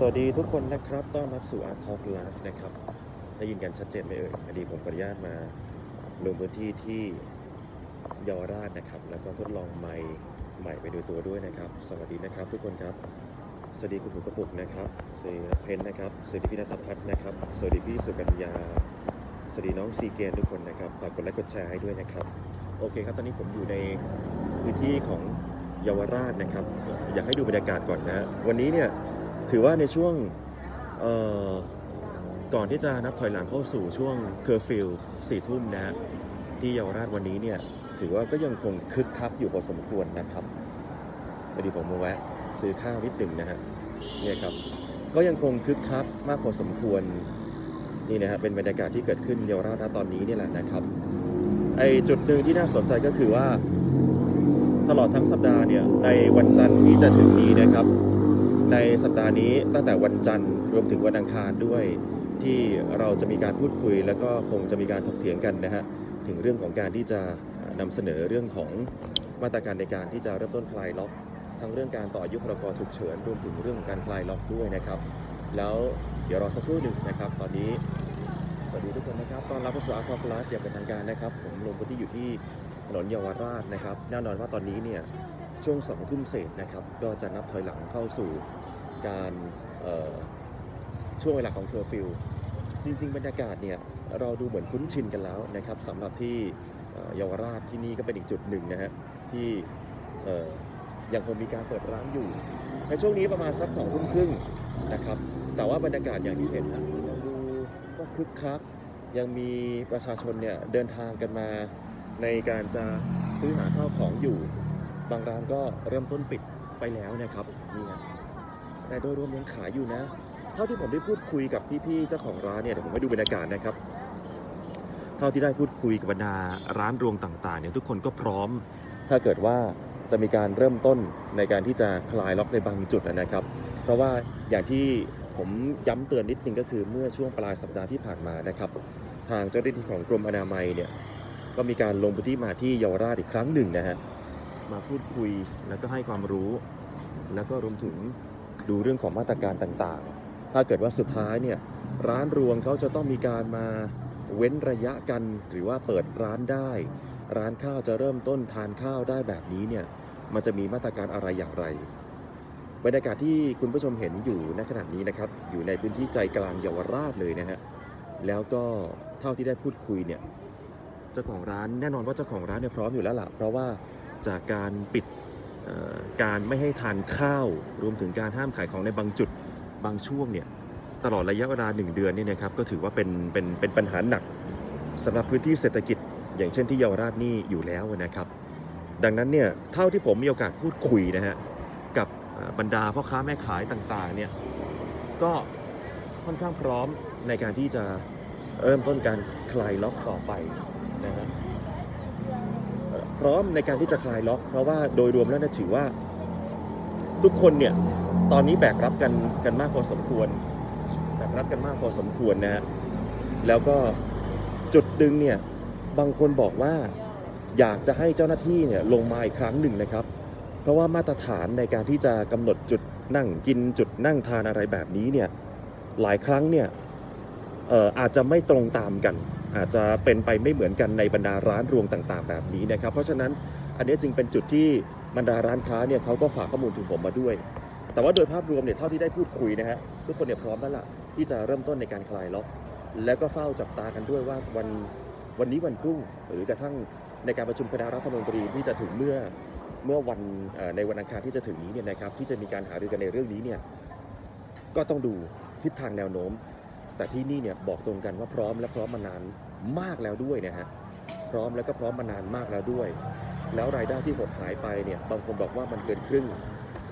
สวัสดีทุกคนนะครับ ต้อนรับสู่ Art Talk Live นะครับ ได้ยินกันชัดเจนไหมเอ่ยพอดีผมขออนุญาตมาลงพื้นที่ที่เยาวราชนะครับ แล้วก็ทดลองไมค์ใหม่ไปดูตัวด้วยนะครับ สวัสดีนะครับ ทุกคนครับ สวัสดีคุณหมูกระปุกนะครับ สวัสดีเพนนะครับ สวัสดีพี่นัทพัฒน์นะครับ สวัสดีพี่สุกัญญา สวัสดีน้องซีเกนทุกคนนะครับ ฝากกดไลค์กดแชร์ให้ด้วยนะครับ โอเคครับ ตอนนี้ผมอยู่ในพื้นที่ของเยาวราชนะครับ อยากให้ดูบรรยากาศก่อนนะ วันนี้เนี่ย ถือว่าในช่วงก่อนที่จะนับถอยหลังเข้าสู่ช่วงเคอร์ฟิลสี่ทุ่มนะฮะที่เยาวราชวันนี้เนี่ยถือว่าก็ยังคงคึกคักอยู่พอสมควรนะครับพอดีผมมาแวะซื้อข้าวนิดหนึ่งนะฮะเนี่ยครับก็ยังคงคึกคักมากพอสมควรนี่นะฮะเป็นบรรยากาศที่เกิดขึ้นเยาวราชตอนนี้นี่แหละนะครับไอจุดหนึ่งที่น่าสนใจก็คือว่า ตลอดทั้งสัปดาห์เนี่ยในวันจันทร์ที่จะถึงนี้นะครับ ในสัปดาห์นี้ตั้งแต่วันจันทร์รวมถึงวันอังคารด้วย ที่เราจะมีการพูดคุย แล้วก็คงจะมีการถกเถียงกันนะฮะถึงเรื่องของการที่จะนำเสนอเรื่องของมาตรการในการที่จะเริ่มต้นคลายล็อกทั้งเรื่องการต่ออายุพรกฉุกเฉินรวมถึงเรื่องของการคลายล็อกด้วยนะครับ แล้วเดี๋ยวรอสักครู่หนึ่งนะครับ ตอนนี้สวัสดีทุกคนนะครับตอนรับเข้าสู่อาร์คอลาสอย่างเป็นทางการนะครับ ผมลงพื้นที่อยู่ที่ ถนนเยาวราชนะครับแน่นอนว่าตอนนี้เนี่ยช่วงสองทุ่มเศษนะครับก็จะนับถอยหลังเข้าสู่การช่วงเวลาของเคอร์ฟิวจริงๆ บรรยากาศเนี่ยเราดูเหมือนคุ้นชินกันแล้วนะครับสำหรับที่เยาวราชที่นี่ก็เป็นอีกจุดหนึ่งนะฮะที่ยังคงมีการเปิดร้านอยู่ ในช่วงนี้ประมาณสักสองทุ่มครึ่งนะครับ แต่ว่าบรรยากาศอย่างที่เห็นนะยังดูก็คึกคักยังมีประชาชนเนี่ยเดินทางกันมา ในการจะซื้อหาข้าวของอยู่ บางร้านก็เริ่มต้นปิดไปแล้วนะครับนี่ฮะแต่โดยรวมยังขายอยู่นะ เท่าที่ผมได้พูดคุยกับพี่ๆเจ้าของร้านเนี่ยเดี๋ยวผมไปดูบรรยากาศนะครับ เท่าที่ได้พูดคุยกับบรรดาร้านรวงต่างๆเนี่ยทุกคนก็พร้อม ถ้าเกิดว่าจะมีการเริ่มต้นในการที่จะคลายล็อกในบางจุดนะครับ เพราะว่าอย่างที่ผมย้ำเตือนนิดนึงก็คือเมื่อช่วงปลายสัปดาห์ที่ผ่านมานะครับ ทางเจ้าหน้าที่ของกรมอนามัยเนี่ย ก็มีการลงพื้นที่มาที่เยาวราชอีกครั้งหนึ่งนะฮะมาพูดคุยแล้วก็ให้ความรู้ แล้วก็รวมถึงดูเรื่องของมาตรการต่างๆ ถ้าเกิดว่าสุดท้ายเนี่ยร้านรวงเขาจะต้องมีการมาเว้นระยะกันหรือว่าเปิดร้านได้ ร้านข้าวจะเริ่มต้นทานข้าวได้แบบนี้เนี่ยมันจะมีมาตรการอะไรอย่างไรบรรยากาศที่คุณผู้ชมเห็นอยู่ณขณะนี้นะครับ อยู่ในพื้นที่ใจกลางเยาวราชเลยนะฮะแล้วก็เท่าที่ได้พูดคุยเนี่ย จ้าของร้านแน่นอนว่าเจ้าของร้านเนี่ยพร้อมอยู่แล้วล่ะเพราะว่าจากการปิดการไม่ให้ทานข้าวรวมถึงการห้ามขายของในบางจุดบางช่วงเนี่ยตลอดระยะเวลาหนึ่งเดือนเนี่ยนะครับก็ถือว่าเป็นเป็นเป็นปัญหาหนักสำหรับพื้นที่เศรษฐกิจ อย่างเช่นที่เยาวราชนี่อยู่แล้วนะครับ ดังนั้นเนี่ยเท่าที่ผมมีโอกาสพูดคุยนะฮะกับบรรดาพ่อค้าแม่ขายต่างๆเนี่ยก็ค่อนข้างพร้อมในการที่จะเริ่มต้นการคลายล็อกต่อไป นะฮะพร้อมในการที่จะคลายล็อก เพราะว่าโดยรวมแล้วนะถือว่า ทุกคนเนี่ยตอนนี้แบกรับกันกันมากพอสมควรแบกรับกันมากพอสมควรนะฮะแล้วก็จุดดึงเนี่ยบางคนบอกว่าอยากจะให้เจ้าหน้าที่เนี่ยลงมาอีกครั้งหนึ่งนะครับ เพราะว่ามาตรฐานในการที่จะกำหนดจุดนั่งกินจุดนั่งทานอะไรแบบนี้เนี่ยหลายครั้งเนี่ยอออาจจะไม่ตรงตามกัน อาจจะเป็นไปไม่เหมือนกันในบรรดาร้านรวงต่างๆ แบบนี้นะครับ เพราะฉะนั้นอันนี้จึงเป็นจุดที่บรรดาร้านค้าเนี่ยเขาก็ฝากข้อมูลถึงผมมาด้วย แต่ว่าโดยภาพรวมเนี่ยเท่าที่ได้พูดคุยนะฮะทุกคนเนี่ยพร้อมแล้วล่ะที่จะเริ่มต้นในการคลายล็อก แล้วก็เฝ้าจับตากันด้วยว่าวันวันนี้วันพรุ่งหรือกระทั่งในการประชุมคณะรัฐมนตรีที่จะถึงเมื่อเมื่อวันในวันอังคารที่จะถึงนี้เนี่ยนะครับที่จะมีการหารือกันในเรื่องนี้เนี่ยก็ต้องดูทิศทางแนวโน้ม แต่ที่นี่เนี่ยบอกตรงกันว่าพร้อมและพร้อมมานานมากแล้วด้วยนะฮะพร้อมแล้วก็พร้อมมานานมากแล้วด้วย แล้วรายได้ที่หดหายไปเนี่ยบางคนบอกว่ามันเกินครึ่ง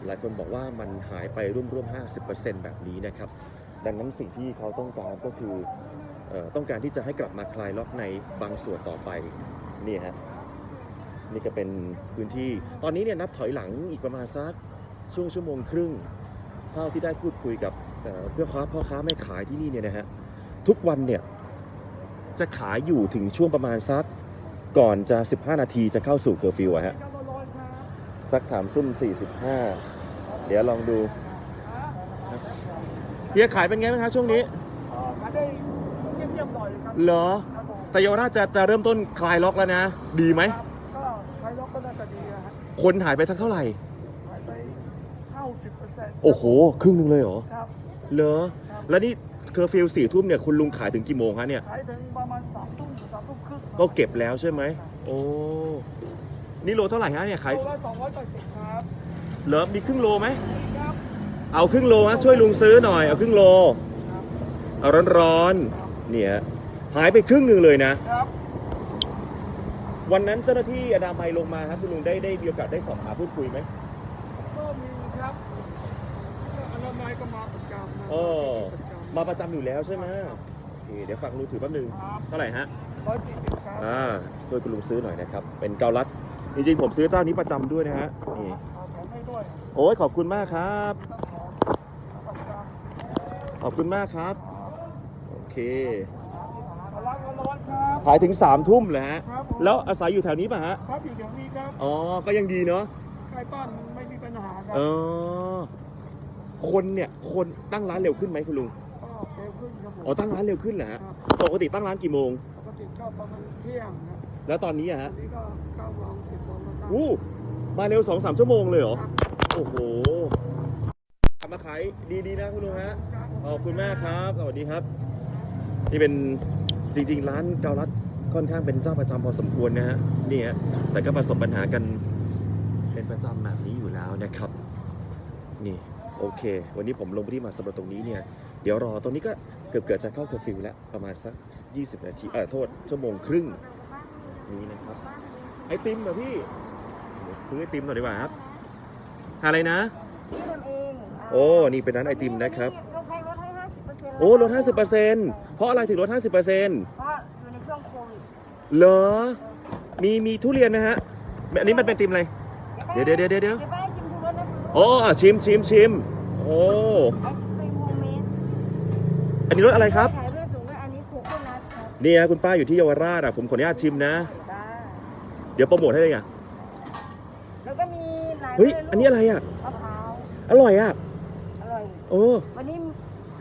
หลายคนบอกว่ามันหายไปร่วมๆ50%แบบนี้นะครับ ดังนั้นสิ่งที่เขาต้องการก็คืออต้องการที่จะให้กลับมาคลายล็อกในบางส่วนต่อไปนี่ฮะนี่ก็เป็นพื้นที่ ตอนนี้เนี่ยนับถอยหลังอีกประมาณสักช่วงชั่วโมงครึ่ง เท่าที่ได้พูดคุยกับ เอ่อเพื่อค้าพ่อค้าแม่ขายที่นี่เนี่ยนะฮะทุกวันเนี่ยจะขายอยู่ถึงช่วงประมาณสักก่อนจะ 15 นาทีจะเข้าสู่เคอร์ฟิวอะฮะสักถามซุ่ม 45 เดี๋ยวลองดูเฮียขายเป็นไงบ้างคะช่วงนี้เอ่อขายได้เงียบๆหน่อยครับเหรอครับผมแต่เยาวราชจะจะเริ่มต้นคลายล็อกแล้วนะ ดีไหมครับก็ขายล็อกก็น่าจะดีนะฮะคนหายไปสักเท่าไหร่ขายไปเข้าสิบเปอร์เซ็นต์โอ้โห ครึ่งหนึ่งเลยเหรอครับ เหรอครับแล้วนี่เคอร์ฟิลสี่ทุ่มเนี่ยคุณลุงขายถึงกี่โมงคะเนี่ย ขายถึงประมาณสามทุ่มสามทุ่มครึ่งก็เก็บแล้วใช่ไหม โอ้ นี่โลเท่าไหร่ฮะเนี่ยขายโลละสองร้อยแปดสิบครับเหรอ มีครึ่งโลไหม ครับเอาครึ่งโลฮะช่วยลุงซื้อหน่อย เอาครึ่งโลครับเอาร้อนๆ เนี่ยหายไปครึ่งหนึ่งเลยนะ ครับ วันนั้นเจ้าหน้าที่อนามัยลงมาครับคุณลุงได้ได้มีโอกาสได้สอบถามพูดคุยไหม ก็มีครับอนามัยก็มาประจำนะ เออประจำมาประจำอยู่แล้วใช่ไหมโอเคเดี๋ยวฝากลุงถือแป๊บนึงครับเท่าไหร่ฮะ ร้อยสี่สิบครับอ่าช่วยคุณลุงซื้อหน่อยนะครับ เป็นเกาลัด จริงๆ ผมซื้อเจ้านี้ประจำด้วยนะฮะนี่เอาแถมให้ด้วยโอ้ยขอบคุณมากครับต้องขอประจำขอบคุณมากครับ โอเคร้อนร้อนครับ ขายถึง3ามทุ่มเลยฮะ ครับผม แล้วอาศัยอยู่แถวนี้ป่ะฮะ ครับอยู่เดี๋ยวนี้ครับ อ๋อ ก็ยังดีเนาะ ใกล้บ้านไม่มีปัญหาครัเออ คนเนี่ยคนตั้งร้านเร็วขึ้นไหมคุณลุงก็เร็วขึ้นครับผมอ๋อตั้งร้านเร็วขึ้นเหรอฮะครับปกติตั้งร้านกี่โมง ปกติก็ประมาณเที่ยงนะแล้วตอนนี้อะอัฮะนนี้ก็เก้าโมงสิบโมงแล้วครับอู้มาเร็วสองสามชั่วโมงเลยเหรอครับโอ้โหกลับมาขายดีๆนะคุณลุงฮะขอบคุณมากครับสวัสดีครับ นี่เป็นจริงๆ ร้านเกาลัดค่อนข้างเป็นเจ้าประจำพอสมควรนะฮะนี่ฮะแต่ก็ประสบปัญหากันเป็นประจำแบบนี้อยู่แล้วนะครับ นี่ โอเค วันนี้ผมลงไปที่มาสำหรับตรงนี้เนี่ย เดี๋ยวรอตรงนี้ก็เกือบเกิดจะเข้าเคอร์ฟิวแล้ว ประมาณสัก 20 นาที เออโทษ ชั่วโมงครึ่ง นี้นะครับ ไอติมเหรอพี่ ซื้อไอติมหน่อยดีกว่าครับ อะไรนะที่ทำเองโอ้ นี่เป็นร้านไอติมนะครับลดให้ลดให้ห้าสิบเปอร์เซ็นต์โอ้ลด 50%เพราะอะไรถึงลด 50%เพราะอยู่ในช่วงโควิด เหรอ มีมีทุเรียนไหมฮะ อันนี้มันเป็นติมอะไร เดี๋ยวเดี๋ยวเดี๋ยวเดี๋ยว โอ้อะชิมชิมชิมโอ้ไอศครีมโฮมเมดอันนี้รสอะไรครับ ขายด้วยสูงด้วยอันนี้โคโคนัทครับนี่ฮะคุณป้าอยู่ที่เยาวราชอะผมขออนุญาตชิมนะ จ้าเดี๋ยวโปรโมทให้เลยอะแล้วก็มีหลายเฮ้ยมนูอันนี้อะไรอะ มะพร้าวอร่อยอะอร่อย โอ้วันนี้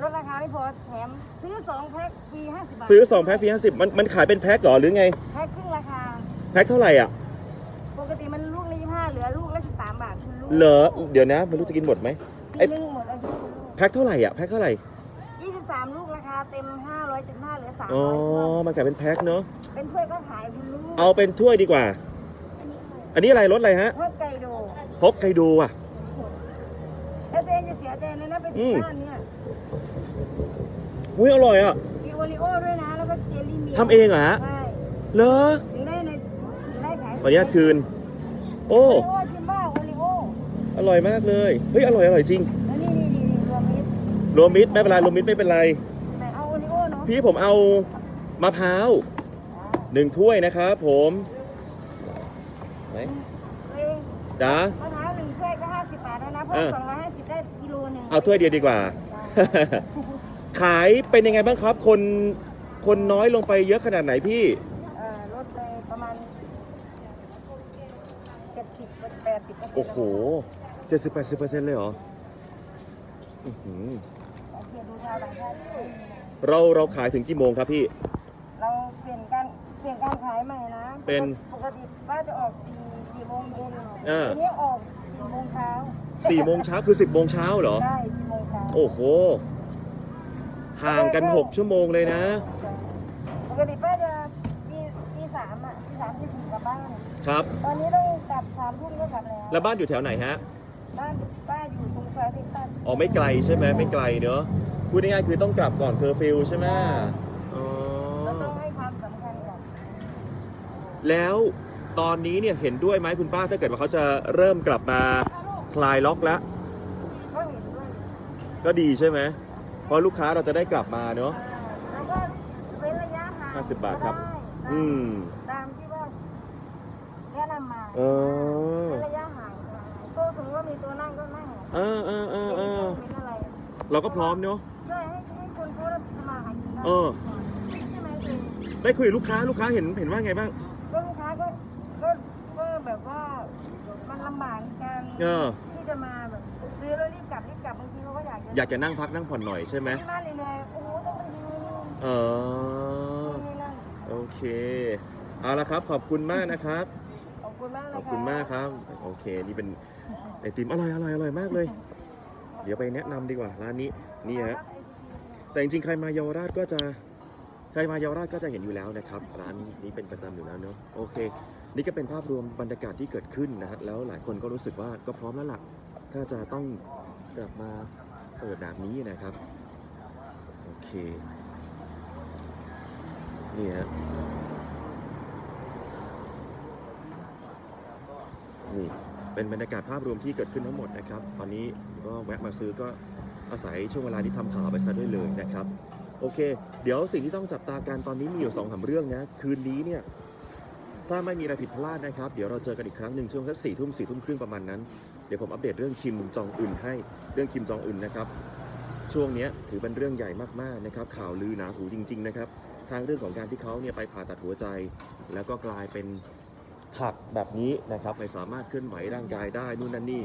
ลดราคาไม่พอแถมซื้อสองแพ็คฟรีห้าสิบบาทซื้อ2แพ็คฟรี50มันมันขายเป็นแพ็คเหรอหรือไงแพ็คครึ่งราคา แพ็คเท่าไหร่อะ ปกติมันลูกละยี่ห้าเหลือลูกละสิบสามบาทคุณลูกเหรอเดี๋ยวนะไม่รู้จะกินหมดไหมไอ้ปีนึงหมดอายุคุณลูกแพ็คเท่าไหร่อะแพ็คเท่าไหร่ยี่สิบสามลูกราคาเต็มห้าร้อยเจ็ดห้าเหลือสามอ๋อร้อยมันขายเป็นแพ็คเนาะเป็นถ้วยก็ขายคุณลูกเอาเป็นถ้วยดีกว่า อันนี้อะไรรสอะไรฮะทอดไก่โดฮอกไกโดอะ แล้วตัวเองจะเสียใจเลยนะไปอืถึงม บ้านเนี่ยอุ้ยอร่อยอะมีโอริโอ้ด้วยนะแล้วก็เจลลี่เมียทำเองเหรอฮะใช่เหรอถึงได้ในถึงได้ขายขออนุญาตคืน โอ้โอริโอ้ชิมบ้าโอริโอ้ อร่อยมากเลย เฮ้ย อร่อย อร่อยจริง แล้วนี่นี่นี่นี่รวมมิตรรวมมิตรไม่เป็นไรรวมมิตรไม่เป็นไรแต่เอาโอริโอ้เนาะพี่ผมเอามะพร้าวหนึ่งถ้วยนะครับผมไหนเอ้ยจ้ามะพร้าวหนึ่งถ้วยก็ห้าสิบบาทแล้วนะ เพิ่เอมอสองร้อยห้าสิบได้กิโลหนึ่งเอาถ้วยเดียวดีกว่า ขายเป็นยังไงบ้างครับ คนคนน้อยลงไปเยอะขนาดไหนพี่ เอ่อลดไปประมาณเจ็ดสิบแปดสิบโอ้โห เจ็ดสิบแปดสิบเปอร์เซ็นต์เลยเหรออื้อหือโอเคดูชาวต่างชาติเราเราขายถึงกี่โมงครับพี่ เราเปลี่ยนการเปลี่ยนการขายใหม่นะเป็นปกติป้าจะออกสี่สี่โมงเย็นอ่า ทีนี้ออกสี่โมงเช้าสี่โมงเช้าคือสิบโมงเช้าเหรอ ได้สี่โมงเช้าโอ้โห ห่างกัน6ชั่วโมงเลยนะ ปกติป้าจะตีตีสามอะตีสามตีสี่กลับบ้าน ครับ ตอนนี้ต้องกลับสามทุ่มก็กลับแล้วแล้วบ้านอยู่แถวไหนฮะ บ้านป้าอยู่ตรงซอยเท็กซัสอ๋อไม่ไกลใช่ไหมไม่ไกลเนอะพูดง่ายๆคือต้องกลับก่อนเคอร์ฟิวใช่ไหมอ๋อเราต้องให้ความสำคัญกับแล้วตอนนี้เนี่ยเห็นด้วยไหมคุณป้าถ้าเกิดว่าเขาจะเริ่มกลับมาคลายล็อกแล้ว ก็เห็นด้วยก็ดีใช่ไหมเพราะลูกค้าเราจะได้กลับมาเนอะแล้วก็เว้นระยะห่างห้าสิบบาทครับ ก็ได้อืม ตามที่ว่าแนะนำมา เออ เออเออเออเออเป็นอะไรเราก็พร้อมเนอะใช่ให้ให้คนเขาได้ทำมาหากินได้เออ ใช่ไหมคือได้คุยกับลูกค้าลูกค้าเห็นเห็นว่าไงบ้าง ก็ลูกค้าก็ก็ก็แบบว่ามันลำบากในการเออ ที่จะมาแบบซื้อแล้วรีบกลับรีบกลับบางทีเขาก็อยากจะอยากจะนั่งพักนั่งผ่อนหน่อยใช่ไหมที่บ้านเหนื่อยๆโอ้โหต้องไปยืนเออ นี่นั่น โอเค เอาละครับ ขอบคุณมากนะครับขอบ คุณมากเลยขอบคุณมากครับ โอเค นี่เป็นไอติมอร่อยอร่อยอร่อยมากเลย เดี๋ยวไปแนะนำดีกว่าร้านนี้นี่ฮะแต่จริงๆใครมาเยาวราชก็จะใครมาเยาวราชก็จะเห็นอยู่แล้วนะครับ ร้านนี้เป็นประจำอยู่แล้วเนอะโอเค นี่ก็เป็นภาพรวมบรรยากาศที่เกิดขึ้นนะฮะแล้วหลายคนก็รู้สึกว่าก็พร้อมแล้วล่ะถ้าจะต้องกลับมาเปิดแบบนี้นะครับโอเคนี่ฮะ นี่เป็นบรรยากาศภาพรวมที่เกิดขึ้นทั้งหมดนะครับตอนนี้ก็แวะมาซื้อก็อาศัยช่วงเวลาที่ทำข่าวไปซะด้วยเลยนะครับโอเค เดี๋ยวสิ่งที่ต้องจับตากันตอนนี้มีอยู่สองสามเรื่องนะคืนนี้เนี่ยถ้าไม่มีอะไรผิดพลาดนะครับ เดี๋ยวเราเจอกันอีกครั้งหนึ่งช่วงสักสี่ทุ่มสี่ทุ่มครึ่งประมาณนั้น เดี๋ยวผมอัปเดตเรื่องคิมจองอึนให้เรื่องคิมจองอึนนะครับช่วงนี้ถือเป็นเรื่องใหญ่มากๆนะครับข่าวลือหนาหูจริง ๆ นะครับทางเรื่องของการที่เขาเนี่ยไปผ่าตัดหัวใจ แล้วก็กลายเป็น หักแบบนี้นะครับไม่สามารถเคลื่อนไหวร่างกายได้นู่นนั่นนี่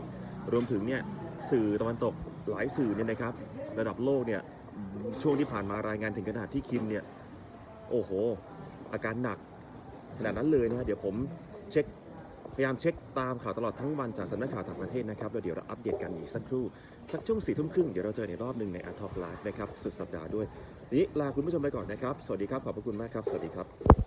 รวมถึงเนี่ยสื่อตะวันตกหลายสื่อเนี่ยนะครับ ระดับโลกเนี่ยช่วงที่ผ่านมารายงานถึงขนาดที่คิมเนี่ยโอ้โห อาการหนักขนาดนั้นเลยนะฮะเดี๋ยวผมเช็คพยายามเช็คตามข่าวตลอดทั้งวันจากสำนักข่าวต่างประเทศนะครับแล้วเดี๋ยวเราอัปเดตกันอีกสักครู่ สักช่วงสี่ทุ่มครึ่งเดี๋ยวเราเจอในรอบหนึ่งในอาร์ท็อปไลฟ์นะครับสุดสัปดาห์ด้วยนี้ลาคุณผู้ชมไปก่อนนะครับ สวัสดีครับ ขอบพระคุณมากครับ สวัสดีครับ